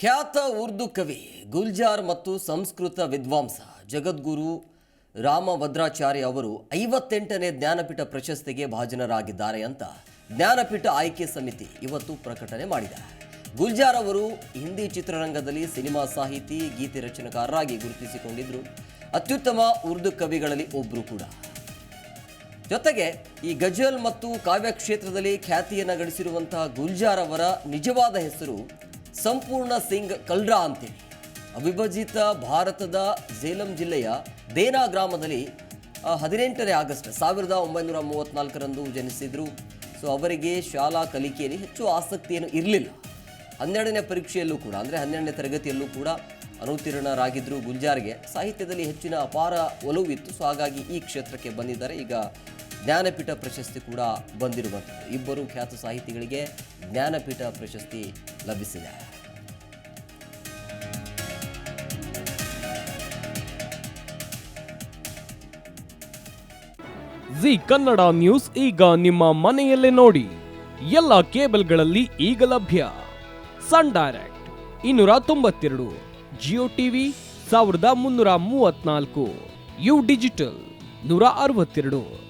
ಖ್ಯಾತ ಉರ್ದು ಕವಿ ಗುಲ್ಜಾರ್ ಮತ್ತು ಸಂಸ್ಕೃತ ವಿದ್ವಾಂಸ ಜಗದ್ಗುರು ರಾಮಭದ್ರಾಚಾರ್ಯ ಅವರು ಐವತ್ತೆಂಟನೇ ಜ್ಞಾನಪೀಠ ಪ್ರಶಸ್ತಿಗೆ ಭಾಜನರಾಗಿದ್ದಾರೆ ಅಂತ ಜ್ಞಾನಪೀಠ ಆಯ್ಕೆ ಸಮಿತಿ ಇವತ್ತು ಪ್ರಕಟಣೆ ಮಾಡಿದೆ. ಗುಲ್ಜಾರ್ ಅವರು ಹಿಂದಿ ಚಿತ್ರರಂಗದಲ್ಲಿ ಸಿನಿಮಾ ಸಾಹಿತಿ, ಗೀತೆ ರಚನಕಾರರಾಗಿ ಗುರುತಿಸಿಕೊಂಡಿದ್ದರು ಅತ್ಯುತ್ತಮ ಉರ್ದು ಕವಿಗಳಲ್ಲಿ ಒಬ್ಬರು ಕೂಡ. ಜೊತೆಗೆ ಈ ಗಜಲ್ ಮತ್ತು ಕಾವ್ಯ ಕ್ಷೇತ್ರದಲ್ಲಿ ಖ್ಯಾತಿಯನ್ನು ಗಳಿಸಿರುವಂತಹ ಗುಲ್ಜಾರ್ ಅವರ ನಿಜವಾದ ಹೆಸರು ಸಂಪೂರ್ಣ ಸಿಂಗ್ ಕಲ್ರಾ ಅಂತೀವಿ. ಅವಿಭಜಿತ ಭಾರತದ ಝೇಲಂ ಜಿಲ್ಲೆಯ ದೇನಾ ಗ್ರಾಮದಲ್ಲಿ ಹದಿನೆಂಟನೇ ಆಗಸ್ಟ್ ಸಾವಿರದ ಒಂಬೈನೂರ ಮೂವತ್ತ್ನಾಲ್ಕರಂದು ಜನಿಸಿದ್ರು. ಸೊ, ಅವರಿಗೆ ಶಾಲಾ ಕಲಿಕೆಯಲ್ಲಿ ಹೆಚ್ಚು ಆಸಕ್ತಿಯನ್ನು ಇರಲಿಲ್ಲ. ಹನ್ನೆರಡನೇ ಪರೀಕ್ಷೆಯಲ್ಲೂ ಕೂಡ, ಅಂದರೆ ಹನ್ನೆರಡನೇ ತರಗತಿಯಲ್ಲೂ ಕೂಡ ಅನುತ್ತೀರ್ಣರಾಗಿದ್ದರು ಗುಲ್ಜಾರ್ಗೆ ಸಾಹಿತ್ಯದಲ್ಲಿ ಹೆಚ್ಚಿನ ಅಪಾರ ಒಲವಿತ್ತು ಸೊ, ಹಾಗಾಗಿ ಈ ಕ್ಷೇತ್ರಕ್ಕೆ ಬಂದಿದ್ದಾರೆ. ಈಗ ಜ್ಞಾನಪೀಠ ಪ್ರಶಸ್ತಿ ಕೂಡ ಬಂದಿರುವಂಥದ್ದು. ಇಬ್ಬರು ಖ್ಯಾತ ಸಾಹಿತಿಗಳಿಗೆ ಜ್ಞಾನಪೀಠ ಪ್ರಶಸ್ತಿ ಲಭಿಸಿದೆ. ಜಿ ಕನ್ನಡ ನ್ಯೂಸ್ ಈಗ ನಿಮ್ಮ ಮನೆಯಲ್ಲೇ ನೋಡಿ. ಎಲ್ಲ ಕೇಬಲ್ಗಳಲ್ಲಿ ಈಗ ಲಭ್ಯ. ಸನ್ ಡೈರೆಕ್ಟ್ ಇನ್ನೂರ ತೊಂಬತ್ತೆರಡು, ಜಿಯೋ ಟಿವಿ ಸಾವಿರದ ಮುನ್ನೂರ ಮೂವತ್ನಾಲ್ಕು ಯು ಡಿಜಿಟಲ್ ನೂರ ಅರವತ್ತೆರಡು.